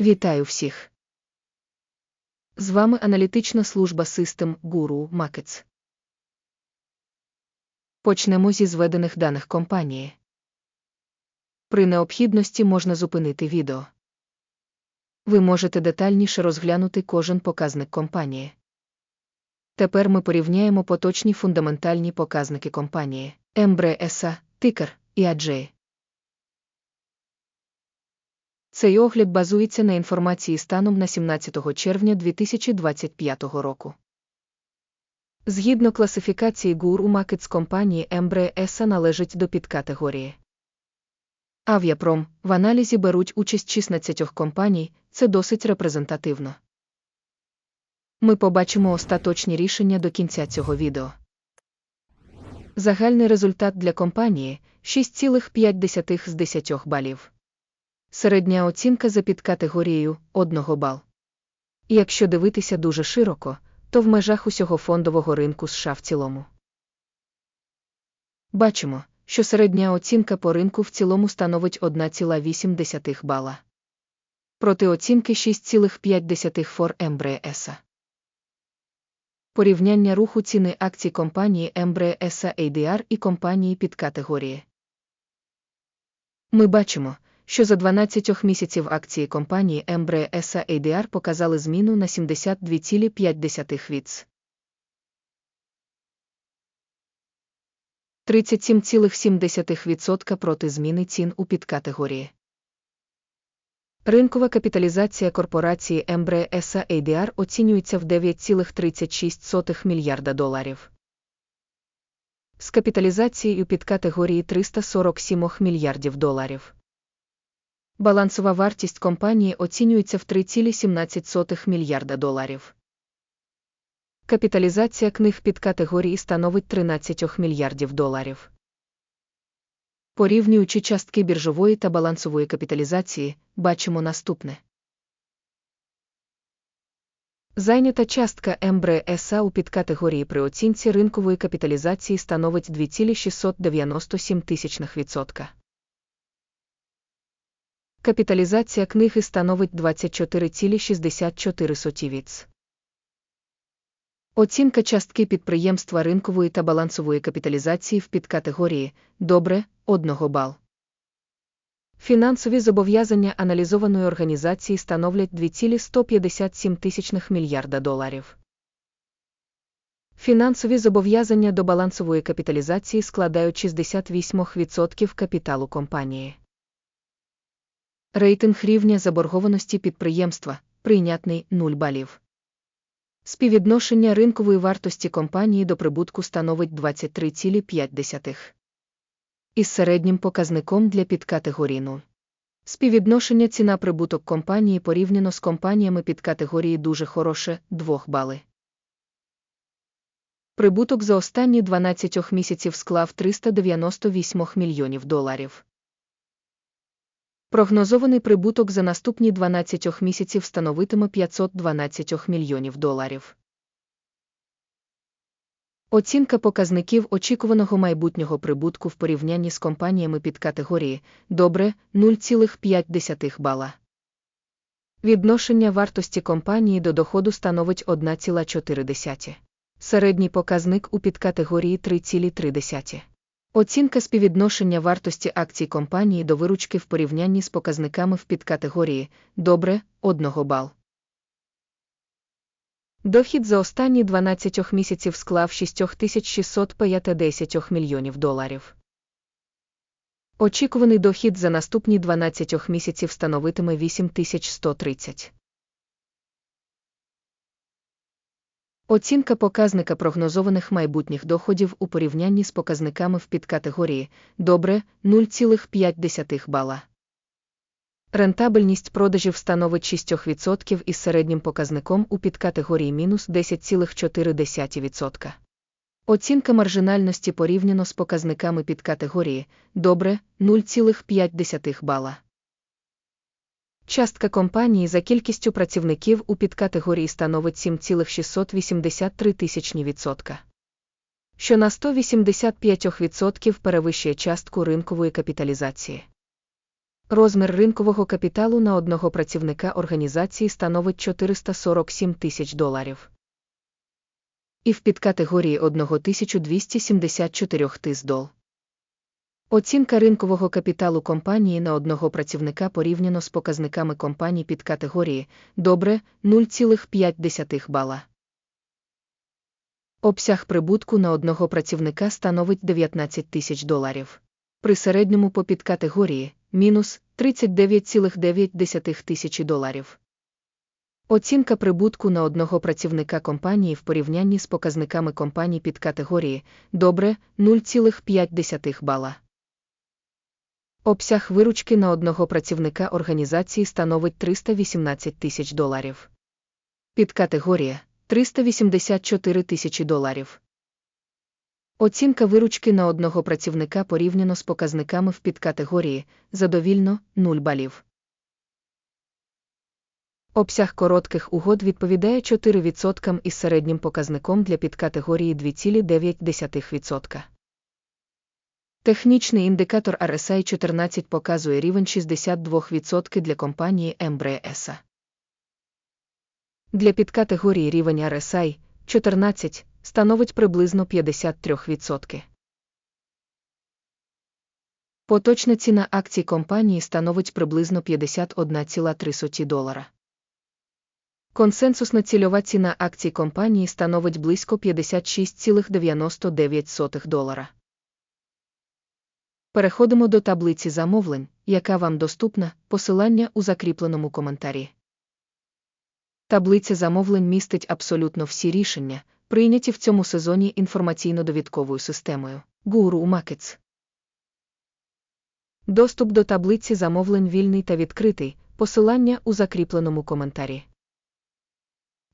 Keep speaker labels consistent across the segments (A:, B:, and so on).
A: Вітаю всіх! З вами аналітична служба System Guru Markets. Почнемо зі зведених даних компанії. При необхідності можна зупинити відео. Ви можете детальніше розглянути кожен показник компанії. Тепер ми порівняємо поточні фундаментальні показники компанії Embre SA, Ticker і AJ. Цей огляд базується на інформації станом на 17 червня 2025 року. Згідно класифікації Guru Markets компанії Embre SA належить до підкатегорії. Авіапром в аналізі беруть участь 16 компаній, це досить репрезентативно. Ми побачимо остаточні рішення до кінця цього відео. Загальний результат для компанії 6,5 з 10 балів. Середня оцінка за підкатегорією 1 бал. Якщо дивитися дуже широко, то в межах усього фондового ринку США в цілому. Бачимо, що середня оцінка по ринку в цілому становить 1,8 бала. Проти оцінки 6,5 фор МБРСа. Порівняння руху ціни акцій компанії МБРСа ADR і компанії підкатегорії. Ми бачимо, що за 12 місяців акції компанії Embre SA ADR показали зміну на 72,5 віц. 37,7% проти зміни цін у підкатегорії. Ринкова капіталізація корпорації Embre SA ADR оцінюється в 9,36 мільярда доларів. З капіталізацією підкатегорії 347 мільярдів доларів. Балансова вартість компанії оцінюється в 3,17 мільярда доларів. Капіталізація книг під категорії становить 13 мільярдів доларів. Порівнюючи частки біржової та балансової капіталізації, бачимо наступне. Зайнята частка Ембре СА у підкатегорії при оцінці ринкової капіталізації становить 2,697%. Капіталізація книги становить 24,64 віц. Оцінка частки підприємства ринкової та балансової капіталізації в підкатегорії добре 1 бал. Фінансові зобов'язання аналізованої організації становлять 2,157 тисячних мільярда доларів. Фінансові зобов'язання до балансової капіталізації складають 68% капіталу компанії. Рейтинг рівня заборгованості підприємства прийнятний 0 балів. Співвідношення ринкової вартості компанії до прибутку становить 23,5. Із середнім показником для підкатегорії 0. Співвідношення ціна прибуток компанії порівняно з компаніями підкатегорії дуже хороше 2 бали. Прибуток за останні 12 місяців склав 398 мільйонів доларів. Прогнозований прибуток за наступні 12 місяців становитиме 512 мільйонів доларів. Оцінка показників очікуваного майбутнього прибутку в порівнянні з компаніями під категорії добре 0,5 бала. Відношення вартості компанії до доходу становить 1,4. Середній показник у підкатегорії 3,3. Оцінка співвідношення вартості акцій компанії до виручки в порівнянні з показниками в підкатегорії добре 1 бал. Дохід за останні 12 місяців склав 6650 мільйонів доларів. Очікуваний дохід за наступні 12 місяців становитиме 8130. Оцінка показника прогнозованих майбутніх доходів у порівнянні з показниками в підкатегорії добре 0,5 бала. Рентабельність продажів становить 6% із середнім показником у підкатегорії мінус 10,4%. Оцінка маржинальності порівняно з показниками підкатегорії добре 0,5 бала. Частка компанії за кількістю працівників у підкатегорії становить 7,683 тисячні відсотка. Що на 185% перевищує частку ринкової капіталізації. Розмір ринкового капіталу на одного працівника організації становить 447 тисяч доларів. І в підкатегорії 1274 тис дол. Оцінка ринкового капіталу компанії на одного працівника порівняно з показниками компаній під категорії добре 0,5 бала. Обсяг прибутку на одного працівника становить 19 тисяч доларів. При середньому по підкатегорії мінус 39,9 тисячі доларів. Оцінка прибутку на одного працівника компанії в порівнянні з показниками компаній під категорії добре 0,5 бала. Обсяг виручки на одного працівника організації становить 318 тисяч доларів. Підкатегорія 384 тисячі доларів. Оцінка виручки на одного працівника порівняно з показниками в підкатегорії задовільно 0 балів. Обсяг коротких угод відповідає 4% із середнім показником для підкатегорії 2,9%. Технічний індикатор RSI 14 показує рівень 62% для компанії МБРЕСа. Для підкатегорії рівень RSI 14 становить приблизно 53%. Поточна ціна акцій компанії становить приблизно 51,3 долара. Консенсусна цільова ціна акцій компанії становить близько 56,99 долара. Переходимо до таблиці замовлень, яка вам доступна, посилання у закріпленому коментарі. Таблиця замовлень містить абсолютно всі рішення, прийняті в цьому сезоні інформаційно-довідковою системою Guru Markets. Доступ до таблиці замовлень вільний та відкритий, посилання у закріпленому коментарі.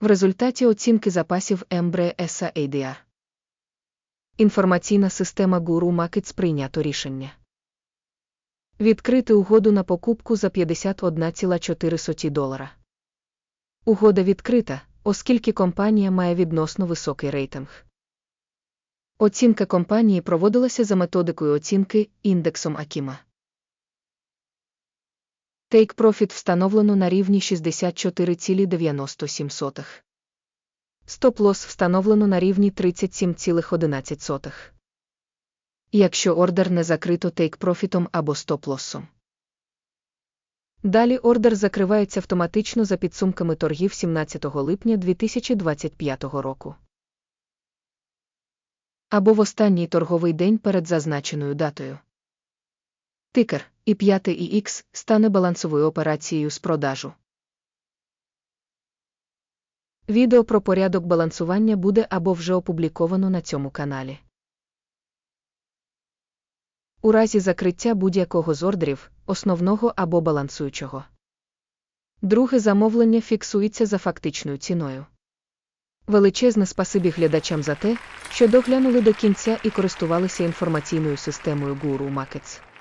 A: В результаті оцінки запасів Embre SA ADR. Інформаційна система Guru Markets прийнято рішення. Відкрити угоду на покупку за 51,4 долара. Угода відкрита, оскільки компанія має відносно високий рейтинг. Оцінка компанії проводилася за методикою оцінки індексом Акіма. Take Profit встановлено на рівні 64,97. Стоп-лосс встановлено на рівні 37,11. Якщо ордер не закрито Profit або стоп-лоссом. Далі ордер закривається автоматично за підсумками торгів 17 липня 2025 року. Або в останній торговий день перед зазначеною датою. Тикер і 5 ix стане балансовою операцією з продажу. Відео про порядок балансування буде або вже опубліковано на цьому каналі. У разі закриття будь-якого з ордерів, основного або балансуючого. Друге замовлення фіксується за фактичною ціною. Величезне спасибі глядачам за те, що доглянули до кінця і користувалися інформаційною системою Guru Markets.